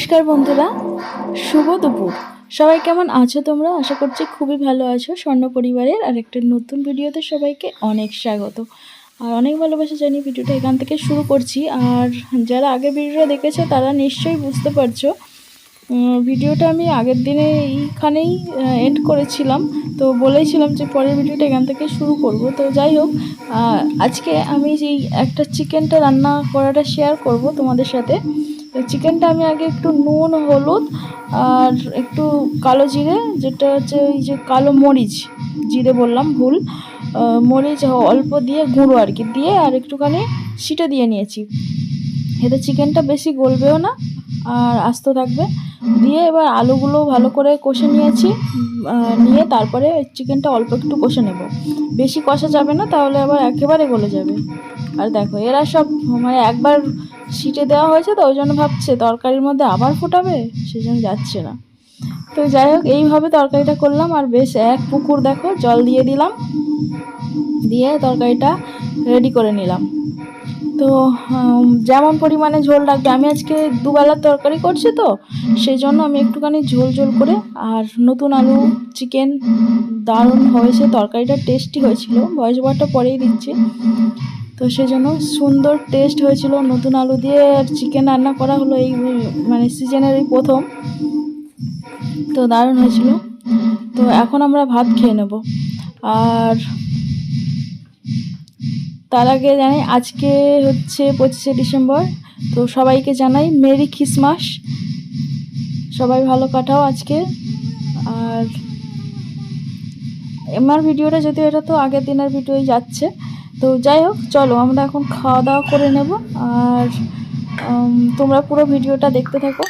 নমস্কার বন্ধুরা, শুভ দুপুর। সবাই কেমন আছো তোমরা? আশা করছি খুবই ভালো আছো। স্বর্ণ পরিবারের আর একটা নতুন ভিডিওতে সবাইকে অনেক স্বাগত। আর অনেক ভালোবাসা জানি ভিডিওটা এখান থেকে শুরু করছি। আর যারা আগের ভিডিওটা দেখেছ, তারা নিশ্চয়ই বুঝতে পারছ ভিডিওটা আমি আগের দিনে এইখানেই এন্ড করেছিলাম। তো বলেছিলাম যে পরের ভিডিওটা এখান থেকে শুরু করব। তো যাই হোক আজকে আমি যেই একটা চিকেনটা রান্না করাটা শেয়ার করব তোমাদের সাথে। চিকেনটা আমি আগে একটু নুন, হলুদ আর একটু কালো জিরে, যেটা হচ্ছে ওই যে কালো মরিচ, জিরে বললাম ভুল। মরিচ অল্প দিয়ে গুঁড়ো আর কি, দিয়ে আর একটুখানি সিটে দিয়ে নিয়েছি। এতে চিকেনটা বেশি গলবেও না আর আস্ত থাকবে। দিয়ে এবার আলুগুলো ভালো করে কষে নিয়েছি নিয়ে তারপরে চিকেনটা অল্প একটু কষে নেব। বেশি কষা যাবে না, তাহলে আবার একেবারে গলে যাবে। আর দেখো, এরা সব মানে একবার সিটে দেওয়া হয়েছে তো, ওই জন্য ভাবছে তরকারির মধ্যে আবার ফোটাবে সেই জন্য যাচ্ছে না। তো যাই হোক, এইভাবে তরকারিটা করলাম, আর বেশ এক পুকুর দেখো, জল দিয়ে দিলাম, দিয়ে তরকারিটা রেডি করে নিলাম। তো যেমন পরিমাণে ঝোল রাখবে আমি আজকে দুবেলার তরকারি করছি তো সেই জন্য আমি একটুখানি ঝোল ঝোল করে, আর নতুন আলু, চিকেন, দারুণ হয়েছে, তরকারিটা টেস্টি হয়েছিল বয়স ওভারটা পরেই দিচ্ছি। তো সেই জন্য সুন্দর টেস্ট হয়েছিল, নতুন আলু দিয়ে চিকেন রান্না করা হলো এই মানে সিজনের এই প্রথম। তো দারুণ হয়েছিল। তো এখন আমরা ভাত খেয়ে নেব। আর তার আগে জানি, আজকে হচ্ছে পঁচিশে ডিসেম্বর, তো সবাইকে জানাই মেরি খ্রিসমাস। সবাই ভালো কাটাও আজকে। আর আমার ভিডিওটা যদিও এটা তো আগের দিনের ভিডিওই যাচ্ছে তো যাই হোক চলো আমরা এখন খাওয়া দাওয়া করে নেব। আর তোমরা পুরো ভিডিওটা দেখতে থাকো।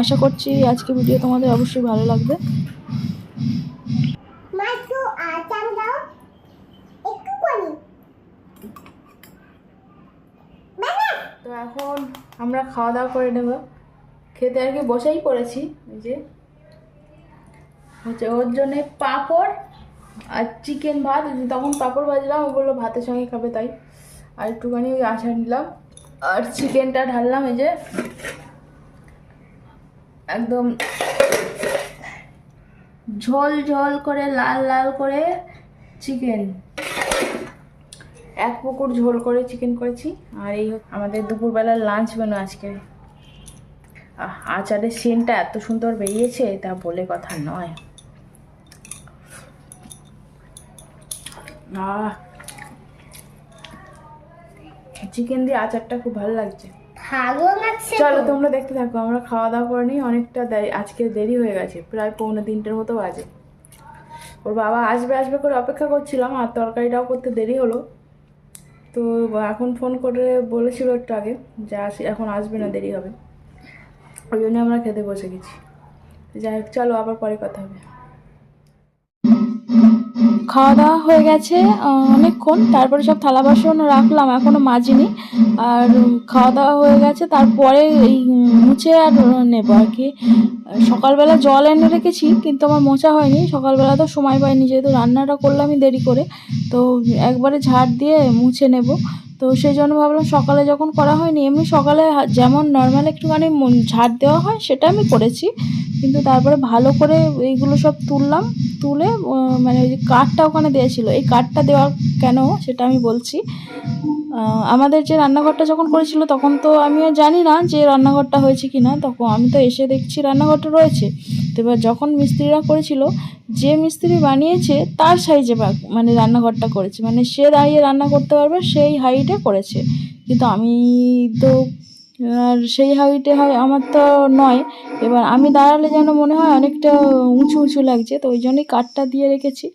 আশা করছি আজকে ভিডিও তোমাদের অবশ্যই ভালো লাগবে। মাছু আচাম দাও। তো এখন আমরা খাওয়া দাওয়া করে নেব। খেতে আর কি বসেই পড়েছি এই যে। হচ্ছে ওর জন্যে পাঁপড় আর চিকেন ভাত তখন পাঁপড় ভাজলাম, ও বলল ভাতের সঙ্গে খাবে তাই। আর একটুখানি ওই আচার নিলাম। আর চিকেনটা ঢাললাম, এই যে একদম ঝোল ঝোল করে, লাল লাল করে চিকেন এক পুকুর ঝোল করে চিকেন করেছি। আর এই আমাদের দুপুরবেলার লাঞ্চ মেনু আজকে। আচারের সেন্টটা এত সুন্দর বেরিয়েছে, তা বলে কথা নয়। চিকেন দিয়ে আচারটা খুব ভালো লাগছে। চলো তোমরা দেখতে থাকো আমরা খাওয়া দাওয়া করে নিই অনেকটা আজকে দেরি হয়ে গেছে প্রায় পৌনে তিনটের মতো বাজে। ওর বাবা আসবে আসবে করে অপেক্ষা করছিলাম আর তরকারিটাও করতে দেরি হলো। তো এখন ফোন করে বলেছিল একটু আগে যে আসি এখন আসবে না দেরি হবে। ওই জন্য আমরা খেতে বসে গেছি। যাই হোক চলো আবার পরে কথা হবে। খাওয়া দাওয়া হয়ে গেছে অনেকক্ষণ। তারপরে সব থালা বাসন রাখলাম, এখনও মাজিনি। আর খাওয়া দাওয়া হয়ে গেছে। তারপরে এই মুছে আর নেব আর কি। সকালবেলা জল এনে রেখেছি, কিন্তু আমার মোছা হয়নি। সকালবেলা তো সময় পাইনি, যেহেতু রান্নাটা করলামই দেরি করে। তো একবারে ঝাড় দিয়ে মুছে নেব। তো সেই জন্য ভাবলাম সকালে যখন করা হয়নি, এমনি সকালে যেমন নর্মাল একটুখানি ঝাড় দেওয়া হয়, সেটা আমি করেছি। কিন্তু তারপরে ভালো করে এইগুলো সব তুললাম। তুলে মানে ওই যে কাঠটা ওখানে দেওয়া ছিল এই কাঠটা দেওয়া কেন সেটা আমি বলছি। আমাদের যে রান্নাঘরটা যখন করেছিল, তখন তো আমিও জানি না যে রান্নাঘরটা হয়েছে কি না তখন আমি তো এসে দেখছি রান্নাঘরটা রয়েছে। তো এবার যখন মিস্ত্রিরা করেছিল, যে মিস্ত্রি বানিয়েছে, তার সাইজে মানে রান্নাঘরটা করেছে। মানে সে দাঁড়িয়ে রান্না করতে পারবে, সেই হাইটে করেছে। কিন্তু আমি তো আর সেই হাইটে হয় আমার তো নয়। এবার আমি দাঁড়ালে যেন মনে হয় অনেকটা উঁচু উঁচু লাগছে তো ওই জন্যই কাঠটা দিয়ে রেখেছি।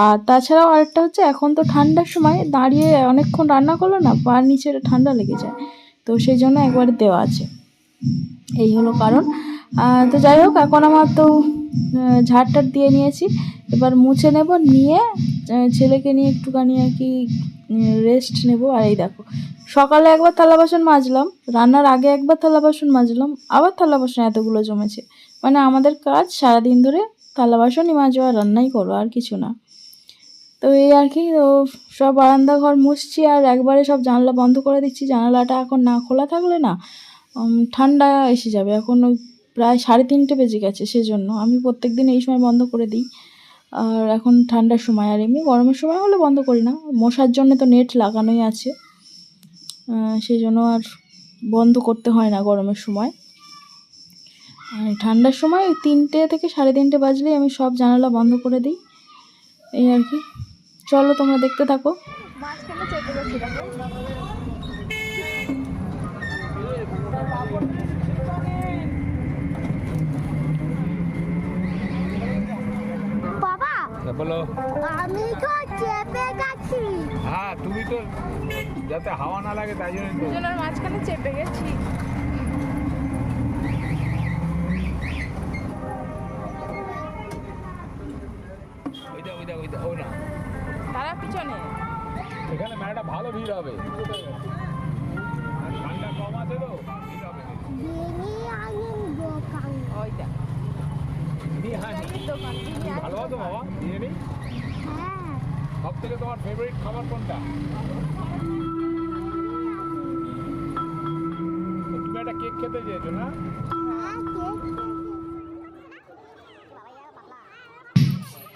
আর তাছাড়াও আরেকটা হচ্ছে এখন তো ঠান্ডার সময় দাঁড়িয়ে অনেকক্ষণ রান্না করল না পা নিচে ঠান্ডা লেগে যায়। তো সেই জন্য একবার দেওয়া আছে। এই হলো কারণ। তো যাই হোক এখন আমার তো আহ, ঝাড় টাড় দিয়ে নিয়েছি। এবার মুছে নেব নিয়ে ছেলেকে নিয়ে একটুখানি আর কি রেস্ট নেব। আর এই দেখো সকালে একবার থালা বাসন মাজলাম, রান্নার আগে একবার থালা বাসন মাজলাম, আবার থালা বাসন এতগুলো জমেছে। মানে আমাদের কাজ সারাদিন ধরে থালা বাসনই মাজো আর রান্নাই করো, আর কিছু না। তো এই আর কি সব বারান্দা ঘর মুছছি আর একবারে সব জানলা বন্ধ করে দিচ্ছি। জানালাটা এখন না খোলা থাকলে না ঠান্ডা এসে যাবে। এখন ওই প্রায় সাড়ে তিনটে বেজে গেছে সেজন্য। আমি প্রত্যেক দিন এই সময় বন্ধ করে দিই। আর এখন ঠান্ডার সময়, আর এমনি গরমের সময় হলে বন্ধ করি না। মশার জন্য তো নেট লাগানোই আছে। সেই জন্য আর বন্ধ করতে হয় না গরমের সময়। আর ঠান্ডার সময় তিনটে থেকে সাড়ে তিনটে বাজলেই আমি সব জানালা বন্ধ করে দিই। এই আর কি। চলো তোমরা দেখতে থাকো। মাঝখানে বলো। আমি তো চেপে গেছি। হ্যাঁ তুমি তো যাতে হাওয়া না লাগে তাই জন্য দুজনের মাঝখানে চেপে গেছি। ওই দা ওই দা ওই ও না। তারা পিছনে। এখানে মেলাটা ভালো ভিড় হবে আর ঠান্ডা কম আছে তো ভিড় হবে বিরিয়ানির দোকান ওইটা বিরিয়ানি বিরিয়ানির দোকান বিরিয়ানি ভালো আছো বাবা বিরিয়ানি হ্যাঁ সব থেকে তোমার ফেভারিট খাবার কোনটা? তুমি একটা কেক খেতে চেয়েছো না?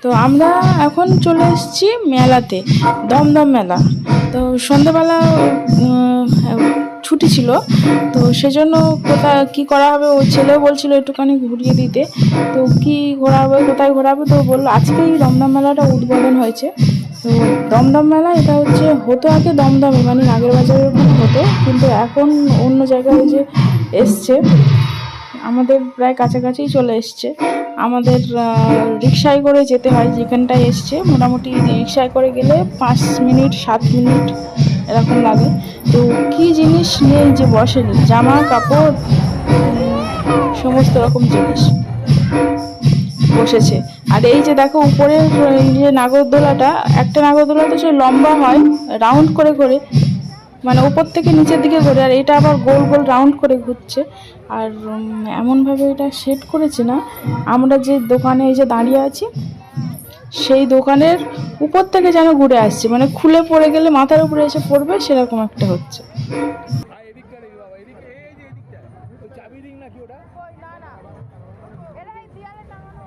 তো আমরা এখন চলে এসেছি মেলাতে দমদম মেলা। তো সন্ধ্যেবেলা উম, ছুটি ছিল তো সেজন্য কোথায় কী করা হবে ও ছেলেও বলছিল একটুখানি ঘুরিয়ে দিতে। তো কি ঘোরাবে কোথায় ঘোরাবে তো বলল আজকেই দমদম মেলাটা উদ্বোধন হয়েছে। তো দমদম মেলা এটা হচ্ছে, হতো আগে দমদমে মানে নাগের বাজারের ওখানে হতো, কিন্তু এখন অন্য জায়গায় যে এসছে, আমাদের প্রায় কাছাকাছিই চলে এসছে। আমাদের রিক্সায় করে যেতে হয়, যেখানটায় এসছে, মোটামুটি রিক্সায় করে গেলে পাঁচ মিনিট, সাত মিনিট এরকম লাগে। তো কী জিনিস নেই যে বসেনি, জামা, কাপড় সমস্ত রকম জিনিস। বসেছে। আর এই যে দেখো উপরের, এই যে নাগরদোলাটা, একটা নাগরদোলা তো সে লম্বা হয় রাউন্ড করে করে মানে উপর থেকে নিচের দিকে ঘুরে, আর এটা আবার গোল গোল রাউন্ড করে ঘুরছে। আর এমনভাবে এটা সেট করেছে না। আমরা যে দোকানে এই যে দাঁড়িয়ে আছি, সেই দোকানের উপর থেকে যেন ঘুরে আসছে। মানে খুলে পড়ে গেলে মাথার উপরে এসে পড়বে, সেরকম একটা হচ্ছে আর এদিকটা দেখি বাবা এদিক এই যে এদিকটা ওই চাবি রিং নাকি ওটা কই না না এটা এই দেয়ালে টাঙানো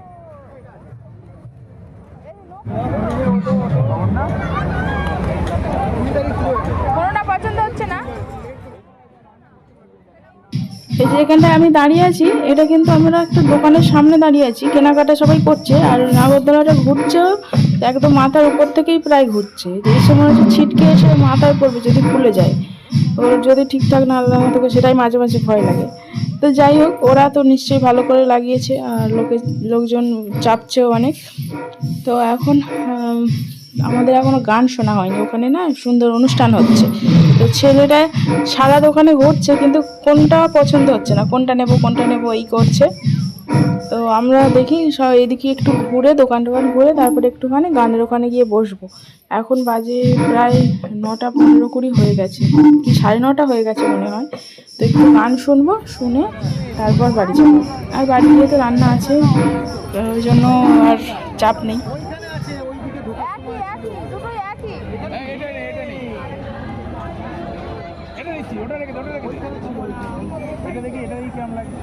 এই লোক এই যে এখানটায় আমি দাঁড়িয়ে আছি, এটা কিন্তু আমরা একটা দোকানের সামনে দাঁড়িয়ে আছি, কেনাকাটা সবাই করছে, আর নাগরদোলাটা ঘুরছেও একদম মাথার উপর থেকেই প্রায় ঘুরছে। এই সময় ছিটকে এসে মাথায় পড়বে যদি খুলে যায়, ওর যদি ঠিকঠাক না থাকে সেটাই মাঝে মাঝে ভয় লাগে। তো যাই হোক, ওরা তো নিশ্চয়ই ভালো করে লাগিয়েছে, আর লোকে, লোকজন চাপছেও অনেক। তো এখন আমাদের এখনও গান শোনা হয়নি। ওখানে না সুন্দর অনুষ্ঠান হচ্ছে। তো ছেলেটা সারা দোকানে ঘুরছে, কিন্তু কোনটা পছন্দ হচ্ছে না? কোনটা নেব কোনটা নেব, এই করছে। তো আমরা দেখি সব এদিকে একটু ঘুরে, দোকান টোকান ঘুরে তারপরে একটুখানি গানের ওখানে গিয়ে বসবো। এখন বাজে প্রায় নটা পনেরো কুড়ি হয়ে গেছে। কি সাড়ে নটা হয়ে গেছে মনে হয়। তো একটু গান শুনব, শুনে তারপর বাড়ি যাব। আর বাড়ি গিয়ে তো রান্না আছে ওই জন্য আর চাপ নেই। এটা নিচ্ছি ওটা রেখে ওটা রেখে এটা দেখি এটা দেখি কেমন লাগে।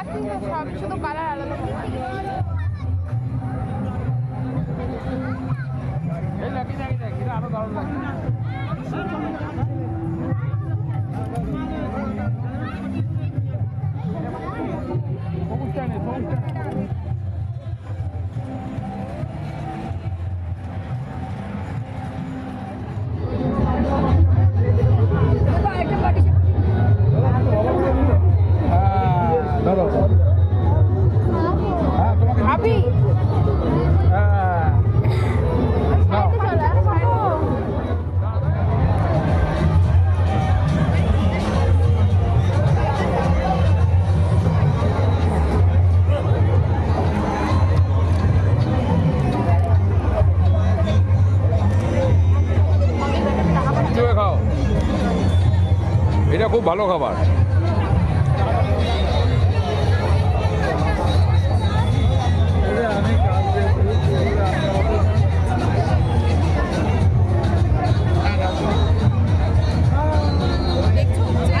একই তো সব শুধু কালার আলাদা এই লাগি লাগি দেখ এটা আরও দারুণ লাগছে সবুজটা নে সবুজটা নে। ভালো খাবার।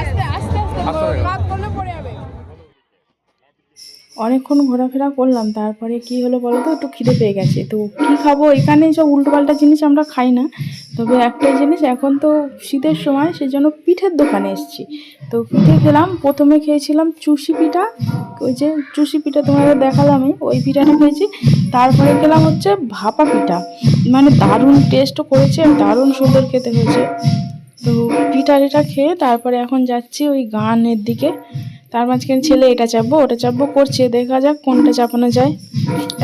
আস্তে আস্তে আস্তে আস্তে রাখো। কাত করলে অনেকক্ষণ ঘোরাফেরা করলাম, তারপরে কি হলো বলো তো? একটু খিদে পেয়ে গেছে। তো কি খাব? এখানে সব উল্টোপাল্টা জিনিস আমরা খাই না। তবে একটাই জিনিস, এখন তো শীতের সময়, সেজন্য পিঠের দোকানে এসেছি। তো পিঠে খেলাম, প্রথমে খেয়েছিলাম চুষি পিঠা। ওই যে চুষি পিঠা তোমাদের দেখালামই, ওই পিঠাটা খেয়েছি। তারপরে খেলাম হচ্ছে ভাপা পিঠা। মানে দারুণ টেস্টও করেছে, দারুণ সুন্দর খেতে হয়েছে। তো পিঠা টিঠা খেয়ে তারপরে এখন যাচ্ছি ওই গানের দিকে। তার মাঝখানে ছেলে, এটা চাপবো, ওটা চাপবো, করছে, দেখা যাক কোনটা চাপানো যায়।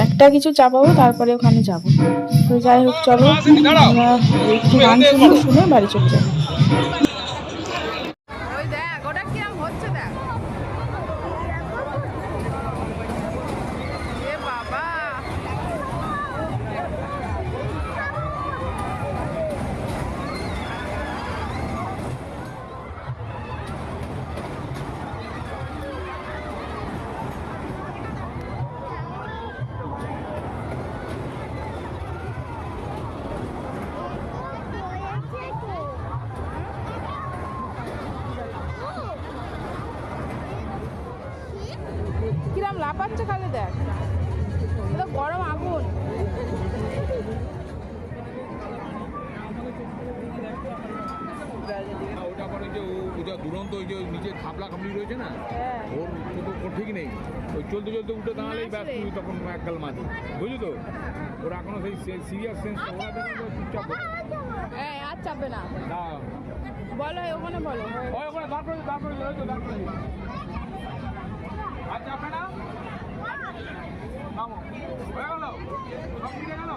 একটা কিছু চাপাবো, তারপরে ওখানে যাব। তো যাই হোক, চলো, আমরা একটু গান শুনে বাড়ি চলে যাব। কিরম লাফাচ্ছে খালি দেখ এটা গরম আগুন ওটা যে ওটা দুরন্ত ওই যে নিচে খাপলা খামলি রয়েছে না হ্যাঁ ওর ওর ঠিক নেই ওই চলতে চলতে উঠে দাঁড়ালেই ব্যাস তুই তখন একগাল মাঝি বুঝলি তো ওরা এখনও সেই সিরিয়াস সেন্স ওরা চুপচাপ হ্যাঁ আর চাপবে না না বলো ওখানে বলো ওই ওখানে দাঁড় করে দাঁড় করে দাঁড় করে আচ্ছা আপনারা নামো? হয়ে গেল? সব ঠিক গেল?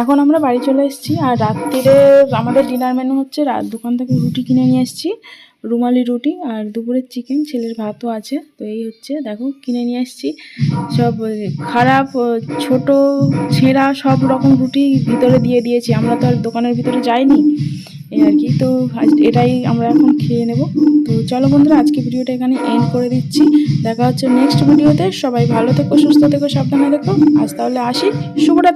এখন আমরা বাড়ি চলে এসেছি আর রাত্রিরে আমাদের ডিনার মেনু হচ্ছে রাত দোকান থেকে রুটি কিনে নিয়ে এসেছি, রুমালি রুটি আর দুপুরের চিকেন ছেলের ভাতও আছে। তো এই হচ্ছে, দেখো, কিনে নিয়ে এসেছি। সব খারাপ ছোট, ছেঁড়া সব রকম রুটি ভিতরে দিয়ে দিয়েছি। আমরা তো আর দোকানের ভিতরে যাইনি, এই আর কি। তো এটাই আমরা এখন খেয়ে নেব। তো চলো বন্ধুরা, আজকে ভিডিওটা এখানে এন্ড করে দিচ্ছি। দেখা হচ্ছে নেক্সট ভিডিওতে সবাই ভালো থেকো, সুস্থ থেকো, সাবধানে থেকো। আজ তাহলে আসি। শুভরাত্রি।